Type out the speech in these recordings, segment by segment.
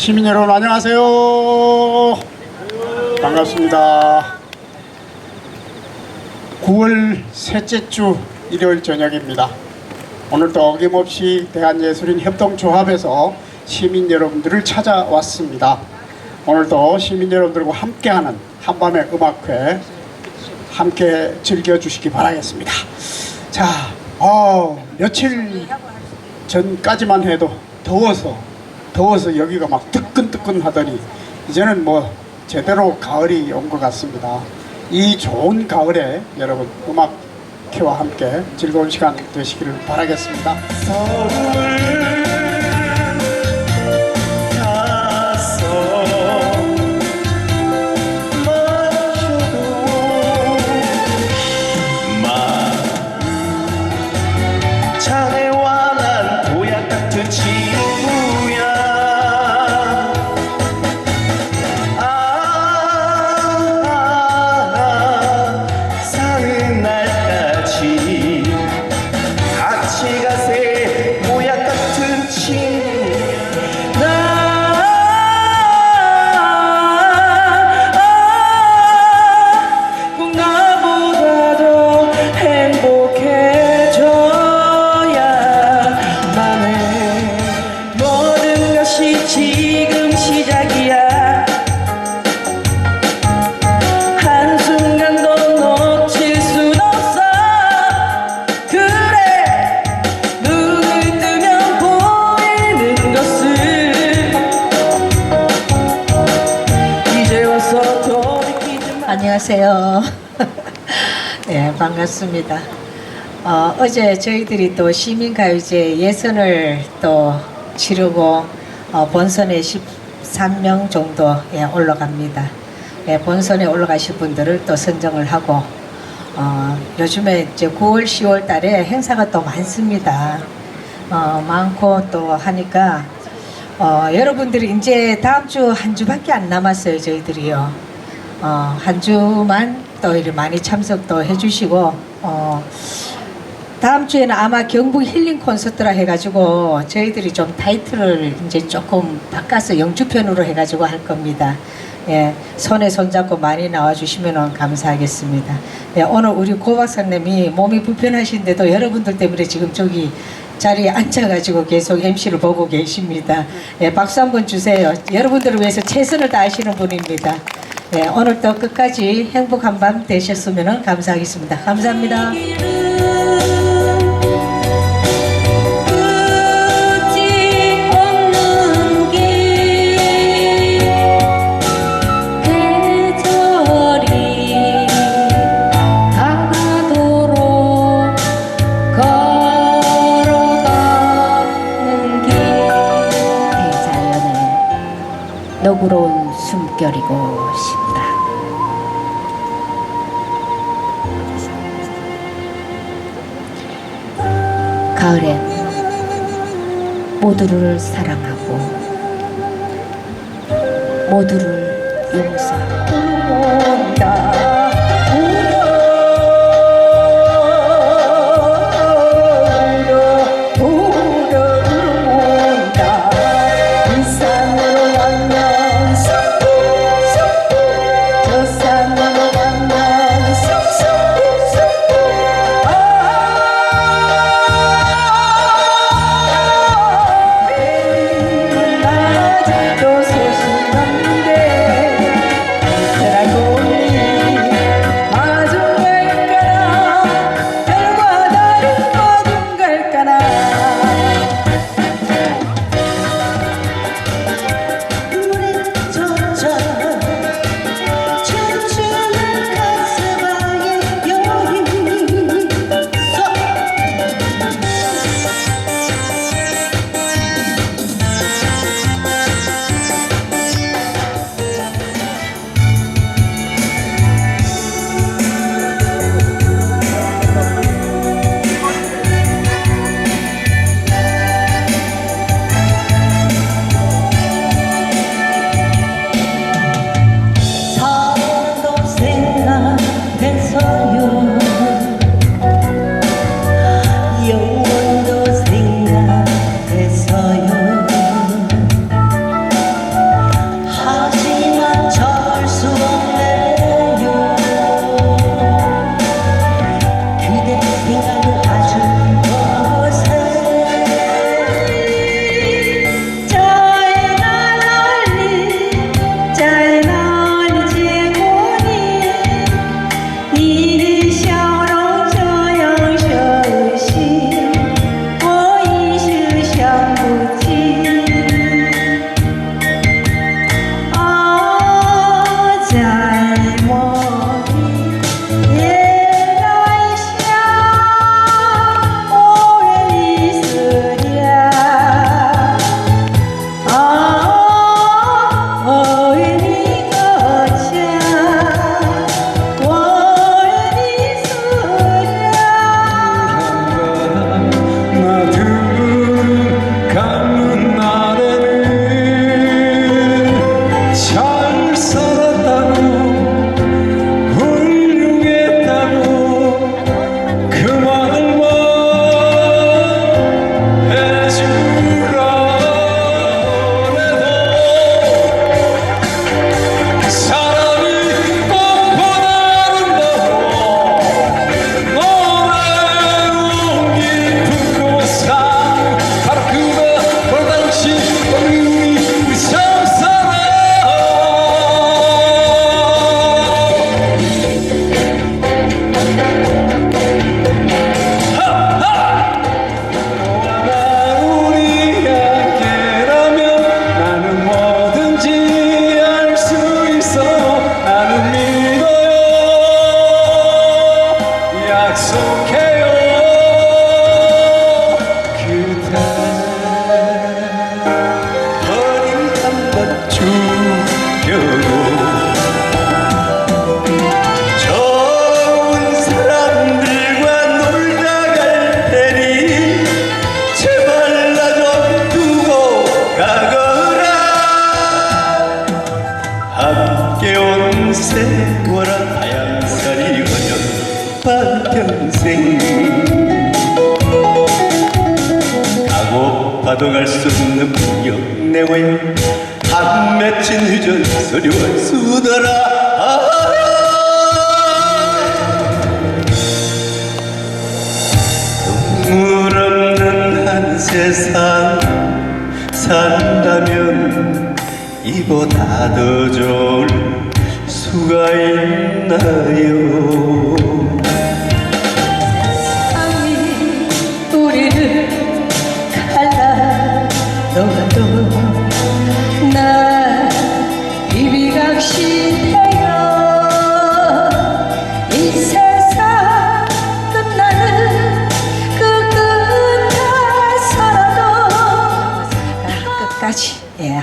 네, 시민 여러분 안녕하세요. 반갑습니다. 9월 셋째 주 일요일 저녁입니다. 오늘도 어김없이 대한예술인 협동조합에서 시민 여러분들을 찾아왔습니다. 오늘도 시민 여러분들과 함께하는 한밤의 음악회 함께 즐겨주시기 바라겠습니다. 자, 어, 며칠 전까지만 해도 더워서 더워서 여기가 막 뜨끈뜨끈 하더니 이제는 뭐 제대로 가을이 온 것 같습니다. 이 좋은 가을에 여러분 음악회와 함께 즐거운 시간 되시기를 바라겠습니다. 반갑습니다. 어, 어제 저희들이 또 시민가요제 예선을 또 치르고 어, 본선에 13명 정도 예, 올라갑니다. 예, 본선에 올라가실 분들을 또 선정을 하고 어, 요즘에 이제 9월, 10월 달에 행사가 또 많습니다. 어, 많고 또 하니까 어, 여러분들이 이제 다음 주 한 주밖에 안 남았어요, 저희들이요. 어, 한 주만 또 이렇게 많이 참석도 해주시고, 어, 다음 주에는 아마 경북 힐링 콘서트라 해가지고 저희들이 좀 타이틀을 이제 조금 바꿔서 영주편으로 해가지고 할 겁니다. 예, 손에 손잡고 많이 나와주시면 감사하겠습니다. 예, 오늘 우리 고 박사님이 몸이 불편하신데도 여러분들 때문에 지금 저기 자리에 앉아가지고 계속 MC를 보고 계십니다. 예, 박수 한번 주세요. 여러분들을 위해서 최선을 다하시는 분입니다. 예, 오늘도 끝까지 행복한 밤 되셨으면 감사하겠습니다. 감사합니다. 대자연의 너그러운 숨결이고 싶 가을엔 모두를 사랑하고 모두를 용서하고 수 없는 풍경 내 고향 한 맺힌 휴전 소리와 수더라. 아 눈물 없는 한 세상 산다면 이보다 더 좋을 수가 있나요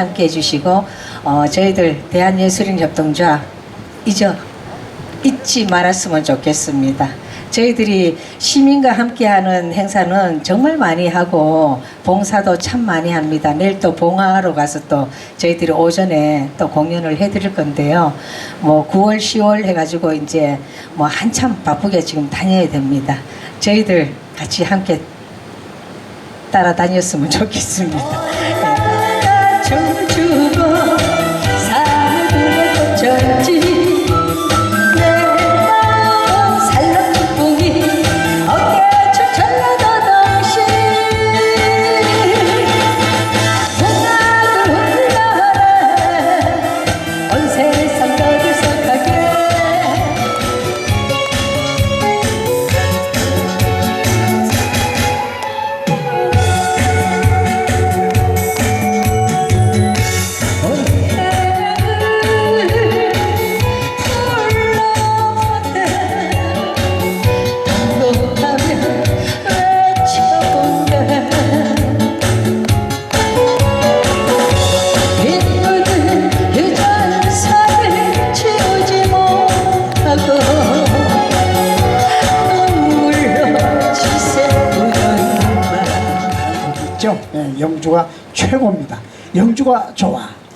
함께 해주시고 어, 저희들 대한예술인협동조합 잊어 잊지 말았으면 좋겠습니다. 저희들이 시민과 함께하는 행사는 정말 많이 하고 봉사도 참 많이 합니다. 내일 또 봉화하러 가서 또 저희들이 오전에 또 공연을 해드릴 건데요. 뭐 9월, 10월 해가지고 이제 뭐 한참 바쁘게 지금 다녀야 됩니다. 저희들 같이 함께 따라다녔으면 좋겠습니다.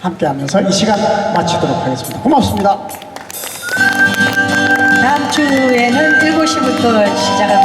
함께하면서 이 시간 마치도록 하겠습니다. 고맙습니다. 다음 주에는 7시부터 시작합니다.